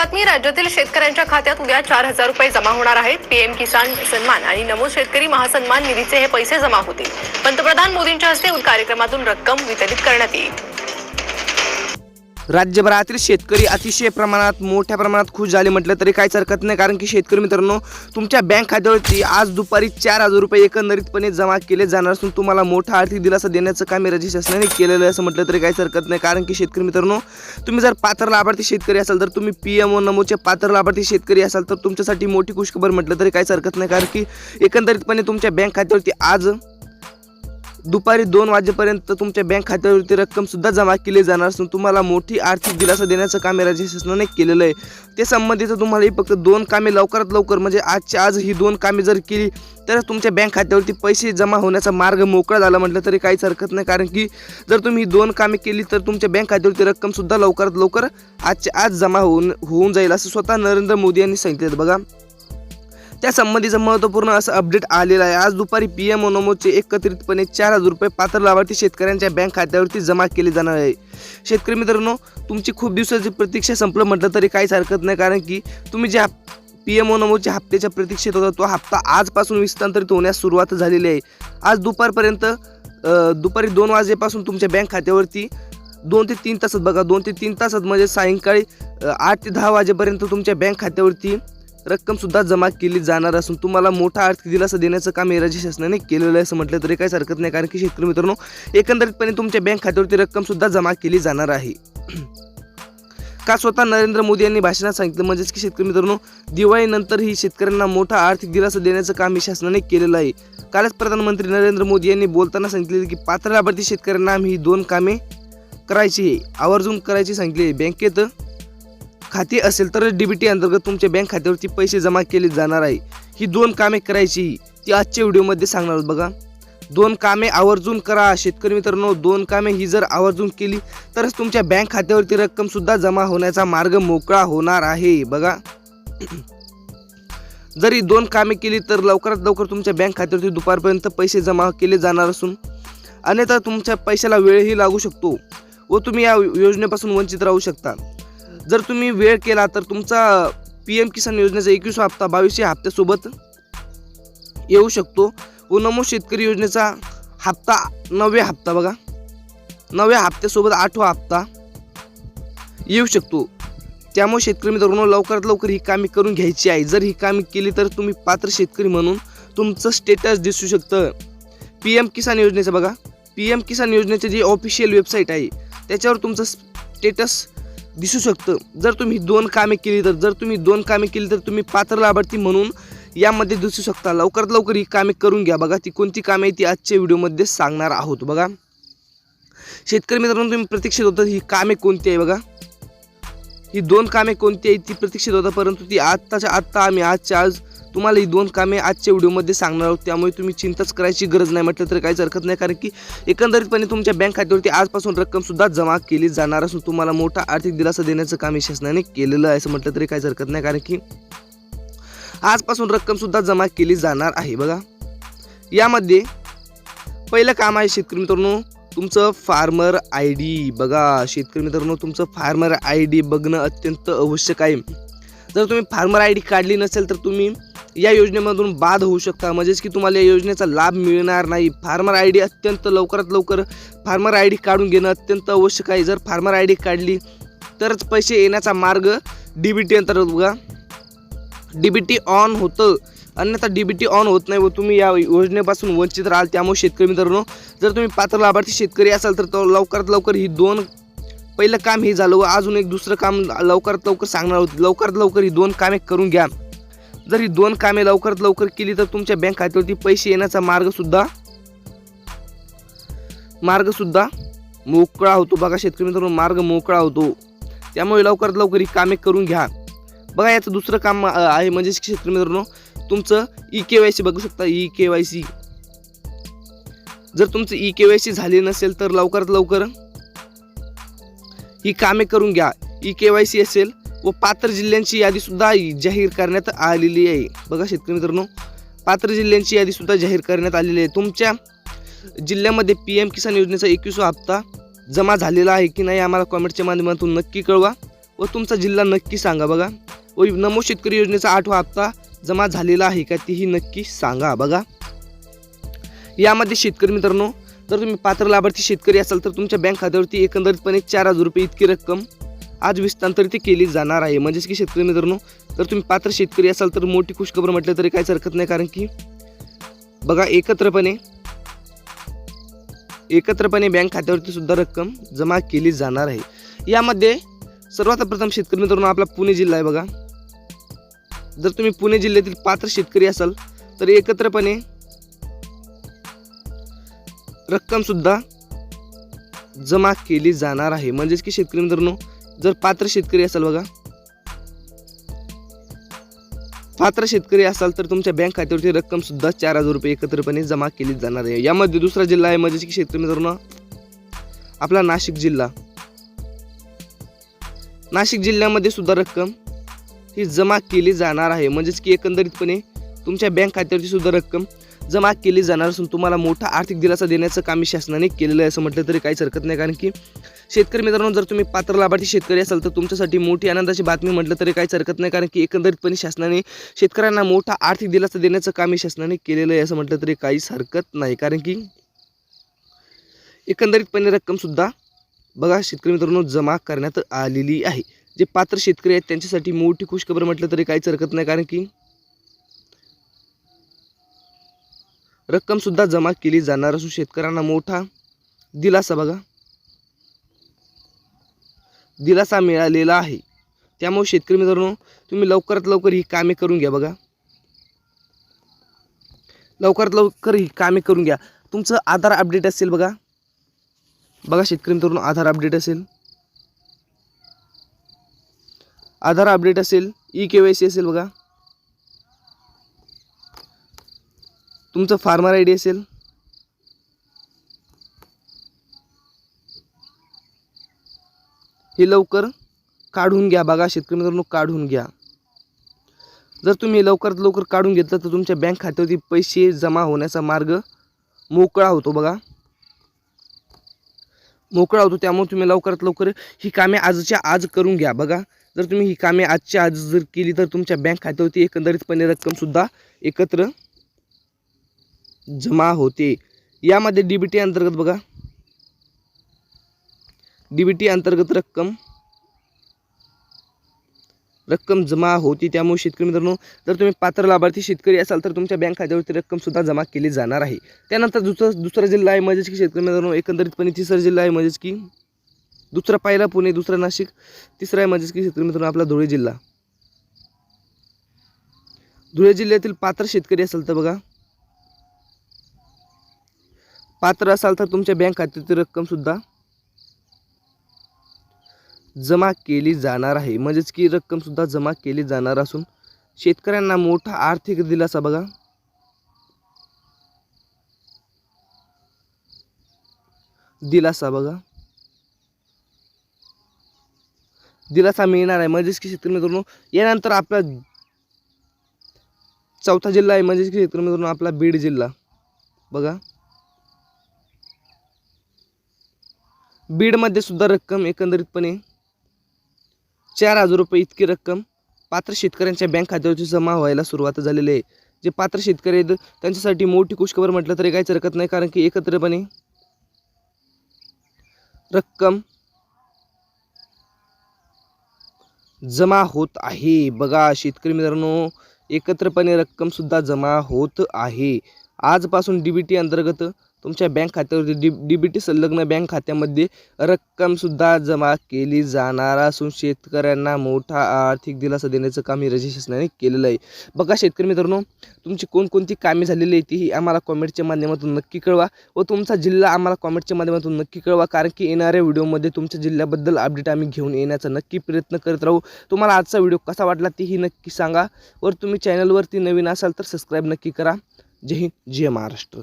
बातमी राज्यातील शेतकऱ्यांच्या खात्यात उद्या चार हजार रुपये जमा होणार आहेत. पीएम किसान सन्मान आणि नमो शेतकरी महासन्मान निधीचे हे पैसे जमा होतील. पंतप्रधान मोदींच्या हस्ते कार्यक्रमातून रक्कम वितरित करण्यात येईल. राज्यभरातील शेतकरी अतिशय प्रमाणात मोठ्या प्रमाणात खुश झाले म्हटलं तरी काहीच हरकत नाही. कारण की शेतकरी मित्रांनो तुमच्या बँक खात्यावरती आज दुपारी चार हजार रुपये एकंदरीतपणे जमा केले जाणार असून तुम्हाला मोठा आर्थिक दिलासा देण्याचं काम हे राज्य शासनाने केलेलं आहे असं म्हटलं तरी काहीच हरकत नाही. कारण की शेतकरी मित्रांनो तुम्ही जर पात्र लाभार्थी शेतकरी असाल तर तुम्ही पी एम ओ नमोचे पात्र लाभार्थी शेतकरी असाल तर तुमच्यासाठी मोठी खुशखबर म्हटलं तरी काहीच हरकत नाही. कारण की एकंदरीतपणे तुमच्या बँक खात्यावरती आज दुपारी दोन वाजेपर्यंत तुमच्या बँक खात्यावरती रक्कम सुद्धा जमा केली जाणार असून तुम्हाला मोठी आर्थिक दिलासा देण्याचं काम हे राज्य शासनाने केलेलं आहे. ते संबंधित तुम्हाला ही फक्त दोन कामे लवकरात लवकर म्हणजे आजच्या आज ही दोन कामे जर केली तर तुमच्या बँक खात्यावरती पैसे जमा होण्याचा मार्ग मोकळा झाला म्हटलं तरी काहीच हरकत नाही. कारण की जर तुम्ही ही दोन कामे केली तर तुमच्या बँक खात्यावरती रक्कमसुद्धा लवकरात लवकर आजच्या आज जमा होऊन होऊन जाईल असं स्वतः नरेंद्र मोदी यांनी सांगितलं बघा त्या संबंधीचं महत्त्वपूर्ण असं अपडेट आलेलं आहे. आज दुपारी पी एम ओनोमोचे एकत्रितपणे चार हजार रुपये पात्र लाभार्थी शेतकऱ्यांच्या बँक खात्यावरती जमा केले जाणार आहे. शेतकरी मित्रांनो तुमची खूप दिवसाची प्रतीक्षा संपलं म्हटलं तरी काहीच हरकत नाही कारण की तुम्ही ज्या पी एम ओनोमोच्या हप्त्याच्या प्रतीक्षेत होता तो हप्ता आजपासून विस्तांतरित होण्यास सुरुवात झालेली आहे. आज दुपारपर्यंत दुपारी दोन वाजेपासून तुमच्या बँक खात्यावरती दोन ते तीन तासात बघा दोन ते तीन तासात म्हणजे सायंकाळी आठ ते दहा वाजेपर्यंत तुमच्या बँक खात्यावरती रक्कम सुद्धा जमा केली जाणार असून तुम्हाला मोठा आर्थिक दिलासा देण्याचं काम राज्य शासनाने केलेलं आहे असं म्हटलं तरी काहीच हरकत नाही कारण की शेतकरी मित्रांनो एकंदरीतपणे तुमच्या बँक खात्यावरती रक्कम सुद्धा जमा केली जाणार आहे. का स्वतः नरेंद्र मोदी यांनी भाषणात सांगितलं? म्हणजेच की शेतकरी मित्रांनो दिवाळीनंतर ही शेतकऱ्यांना मोठा आर्थिक दिलासा देण्याचं काम ही शासनाने केलेलं आहे. कालच प्रधानमंत्री नरेंद्र मोदी यांनी बोलताना सांगितले की पात्र लाभार्थी शेतकऱ्यांना आम्ही ही दोन कामे करायची आहे. आवर्जून करायची सांगितली आहे. बँकेत खाते असेल तरच डी बी टी अंतर्गत तुमच्या बँक खात्यावरती पैसे जमा केले जाणार आहे. ही दोन कामे करायची ती आजच्या व्हिडिओमध्ये सांगणार आहोत बघा. दोन कामे आवर्जून करा. शेतकरी मित्रांनो दोन कामे ही जर आवर्जून केली तरच तुमच्या बँक खात्यावरती रक्कमसुद्धा जमा होण्याचा मार्ग मोकळा होणार आहे. बघा. जरी दोन कामे केली तर लवकरात लवकर तुमच्या बँक खात्यावरती दुपारपर्यंत पैसे जमा केले जाणार असून अन्यथा तुमच्या पैशाला वेळही लागू शकतो व तुम्ही या योजनेपासून वंचित राहू शकता. जर तुम्ही वेळ केला तर तुमचा पी एम किसान योजनेचा एकवीस हप्ता बावीसशे हप्त्यासोबत येऊ शकतो. व नमो शेतकरी योजनेचा हप्ता नवव्या हप्ता बघा. नव्या हप्त्यासोबत आठवा हप्ता येऊ शकतो. त्यामुळे शेतकरी मित्रांनो लवकरात लवकर ही कामे करून घ्यायची आहे. जर ही कामे केली तर तुम्ही पात्र शेतकरी म्हणून तुमचं स्टेटस दिसू शकतं. पी एम किसान योजनेचं बघा. पी एम किसान योजनेचे जे ऑफिशियल वेबसाईट आहे त्याच्यावर तुमचं स्टेटस दिसू शकतं. जर तुम्ही दोन कामे केली तर जर तुम्ही दोन कामे केली तर तुम्ही पात्र लाभार्थी म्हणून यामध्ये दिसू शकता. लवकरात लवकर ही कामे करून घ्या. बघा ती कोणती कामे आहे ती आजच्या व्हिडिओमध्ये सांगणार आहोत बघा. शेतकरी मित्रांनो तुम्ही प्रतीक्षित होता ही कामे कोणती आहे बघा. ही दोन कामे कोणती आहे ती प्रतीक्षित होता परंतु ती आत्ताच्या आत्ता आम्ही आजच्या आज तुम्हाला ही दोन कामे आजच्या व्हिडिओमध्ये सांगणार आहोत. त्यामुळे तुम्ही चिंताच करायची गरज नाही म्हटलं तर काहीच हरकत नाही. कारण की एकंदरीतपणे तुमच्या बँक खात्यावरती आजपासून रक्कमसुद्धा जमा केली जाणार असून तुम्हाला मोठा आर्थिक दिलासा देण्याचं काम शासनाने केलेलं आहे असं म्हटलं तरी काहीच हरकत नाही. कारण की आजपासून रक्कमसुद्धा जमा केली जाणार आहे. बघा. यामध्ये पहिलं काम आहे शेतकरी मित्रांनो तुमचं फार्मर आय डी. बघा शेतकरी मित्रांनो तुमचं फार्मर आय डी बघणं अत्यंत आवश्यक आहे. जर तुम्ही फार्मर आय डी काढली नसेल तर तुम्ही या योजनेमधून बाद होऊ शकता. म्हणजेच की तुम्हाला या योजनेचा लाभ मिळणार नाही. फार्मर आय डी अत्यंत लवकरात लवकर फार्मर आय डी काढून घेणं अत्यंत आवश्यक आहे. जर फार्मर आय डी काढली तरच पैसे येण्याचा मार्ग डी बी टी अंतर्गत बघा. डी बी टी ऑन होतं. अन्यथा डी बी टी ऑन होत नाही व तुम्ही या योजनेपासून वंचित राहाल. त्यामुळे शेतकरी मित्रांनो जर तुम्ही पात्र लाभार्थी शेतकरी असाल तर तो लवकरात लवकर ही दोन पहिलं काम हे झालं व अजून एक दुसरं काम लवकरात लवकर सांगणार होते. लवकरात लवकर ही दोन कामे करून घ्या. जर ही दोन कामे लवकरात लवकर केली तर तुमच्या बँक खात्यावरती पैसे येण्याचा मार्गसुद्धा मार्गसुद्धा मोकळा होतो. बघा शेतकरी मित्रांनो मार्ग मोकळा होतो. त्यामुळे लवकरात लवकर ही कामे करून घ्या. बघा याचं दुसरं काम आहे म्हणजे शेतकरी मित्रांनो तुमचं ई के वाय सी बघू शकता. ई के वाय सी जर तुमचं ई के वाय सी झाली नसेल तर लवकरात लवकर ही कामे करून घ्या. ई के वाय सी असेल व पात्र जिल्ह्यांची यादी सुद्धा जाहीर करण्यात आलेली आहे. बघा शेतकरी मित्रांनो पात्र जिल्ह्यांची यादी सुद्धा जाहीर करण्यात आलेली आहे. तुमच्या जिल्ह्यामध्ये पी एम किसान योजनेचा एकवीसवा हप्ता जमा झालेला आहे की नाही आम्हाला कॉमेंटच्या माध्यमातून नक्की कळवा व तुमचा जिल्हा नक्की सांगा बघा. व नमो शेतकरी योजनेचा आठवा हप्ता जमा झालेला आहे का तीही नक्की सांगा बघा. यामध्ये शेतकरी मित्रांनो जर तुम्ही पात्र लाभार्थी शेतकरी असाल तर तुमच्या बँक खात्यावरती एकंदरीतपणे चार हजार रुपये इतकी रक्कम आज विस्तांतरित केली जाणार आहे. म्हणजेच की शेतकरी मित्रांनो जर तुम्ही पात्र शेतकरी असाल तर मोठी खुशखबर म्हटलं तरी काहीच हरकत नाही. कारण की बघा एकत्रपणे एकत्रपणे बँक खात्यावरती सुद्धा रक्कम जमा केली जाणार आहे. यामध्ये सर्वात प्रथम शेतकरी मित्रांनो आपला पुणे जिल्हा आहे बघा. जर तुम्ही पुणे जिल्ह्यातील पात्र शेतकरी असाल तर एकत्रपणे रक्कम सुद्धा जमा केली जाणार आहे. म्हणजेच की शेतकरी मित्रांनो जर पात्र शेतकरी असाल बघा. पात्र शेतकरी असाल तर तुमच्या बँक खात्यावरती रक्कम सुद्धा चार हजार रुपये एकत्रपणे जमा केली जाणार आहे. यामध्ये दुसरा जिल्हा आहे म्हणजेच की शेतकरी मित्रांनो. आपला नाशिक जिल्हा. नाशिक जिल्ह्यामध्ये सुद्धा रक्कम ही जमा केली जाणार आहे. म्हणजेच की एकंदरीतपणे तुमच्या बँक खात्यावरची सुद्धा रक्कम जमा केली जाणार असून तुम्हाला मोठा आर्थिक दिलासा देण्याचं काम शासनाने केलेलं आहे असं म्हटलं तरी काहीच हरकत नाही. कारण की शेतकरी मित्रांनो जर तुम्ही पात्र लाभार्थी शेतकरी असाल तर तुमच्यासाठी मोठी आनंदाची बातमी म्हटलं तरी काहीच हरकत नाही. कारण की एकंदरीतपणे शासनाने शेतकऱ्यांना मोठा आर्थिक दिलासा देण्याचं काम शासनाने केलेलं आहे असं म्हटलं तरी काहीच हरकत नाही. कारण की एकंदरीतपणे रक्कमसुद्धा बघा शेतकरी मित्रांनो जमा करण्यात आलेली आहे. जे पात्र शेतकरी आहेत त्यांच्यासाठी मोठी खुशखबर म्हटलं तरी काहीच हरकत नाही. कारण की रक्कमसुद्धा जमा केली जाणार असून शेतकऱ्यांना मोठा दिलासा बघा. दिलासा मिळालेला आहे. त्यामुळे शेतकरी मित्रांनो तुम्ही लवकरात लवकर ही कामे करून घ्या बघा. लवकरात लवकर ही कामे करून घ्या. तुमचं आधार अपडेट असेल बघा. बघा शेतकरी मित्रांनो आधार अपडेट असेल. आधार अपडेट असेल. ई के वाय सी असेल बघा. तुमचं फार्मर आय डी असेल? हे लवकर काढून घ्या बघा शेतकरी मित्रांनो काढून घ्या. जर तुम्ही लवकरात लवकर काढून घेतलं तर तुमच्या बँक खात्यावरती पैसे जमा होण्याचा मार्ग मोकळा होतो बघा. मोकळा होतो त्यामुळे तुम्ही लवकरात लवकर ही कामे आजच्या आज करून घ्या बघा. जर तुम्ही ही कामे आजच्या आज जर केली तर तुमच्या बँक खात्यावरती एकंदरीतपणे रक्कमसुद्धा एकत्र जमा होते. यामध्ये डी बी टी अंतर्गत बघा. डी बी टी अंतर्गत रक्कम रक्कम जमा होती त्यामुळे शेतकरी मित्रांनो जर तुम्ही पात्र लाभार्थी शेतकरी असाल तर तुमच्या बँक खात्यावरती रक्कमसुद्धा जमा केली जाणार आहे. त्यानंतर दुसरं दुसरा जिल्हा आहे म्हणजेच की शेतकरी मित्रांनो एकंदरीतपणे तिसरा जिल्हा आहे म्हणजेच की दुसरा पाहिला पुणे दुसरा नाशिक तिसरा आहे म्हणजेच की शेतकरी मित्रांनो आपला धुळे जिल्हा. धुळे जिल्ह्यातील पात्र शेतकरी असाल तर बघा पात्र असाल तर तुमच्या बँक खात्यातील रक्कमसुद्धा जमा केली जाणार आहे. म्हणजेच की रक्कमसुद्धा जमा केली जाणार असून शेतकऱ्यांना मोठा आर्थिक दिलासा बघा. दिलासा बघा. दिलासा मिळणार आहे. म्हणजेच की शेतकरी मित्रांनो यानंतर आपला चौथा जिल्हा आहे. म्हणजेच की शेतकरी मित्रांनो आपला बीड जिल्हा. बघा. बीडमध्ये सुद्धा रक्कम एकंदरीतपणे चार हजार रुपये इतकी रक्कम पात्र शेतकऱ्यांच्या बँक खात्यावरती जमा व्हायला सुरुवात झालेली आहे. जे पात्र शेतकरी आहेत त्यांच्यासाठी मोठी खुशखबर म्हटलं तरी काहीच हरकत नाही कारण की एकत्रपणे रक्कम जमा होत आहे. बघा शेतकरी मित्रांनो एकत्रपणे रक्कमसुद्धा जमा होत आहे. आजपासून डी बी टी अंतर्गत तुमच्या बँक खात्यावरती डी डी बी टी संलग्न बँक खात्यामध्ये रक्कमसुद्धा जमा केली जाणार असून शेतकऱ्यांना मोठा आर्थिक दिलासा देण्याचं काम ही राज्य शासनाने केलेलं आहे. बघा शेतकरी मित्रांनो तुमची कोणकोणती कामे झालेली आहे तीही आम्हाला कॉमेंटच्या माध्यमातून नक्की कळवा व तुमचा जिल्हा आम्हाला कॉमेंटच्या माध्यमातून नक्की कळवा कारण की येणाऱ्या व्हिडिओमध्ये तुमच्या जिल्ह्याबद्दल अपडेट आम्ही घेऊन येण्याचा नक्की प्रयत्न करत राहू. तुम्हाला आजचा व्हिडिओ कसा वाटला तीही नक्की सांगा वर तुम्ही चॅनलवरती नवीन असाल तर सबस्क्राईब नक्की करा. जय हिंद जय महाराष्ट्र.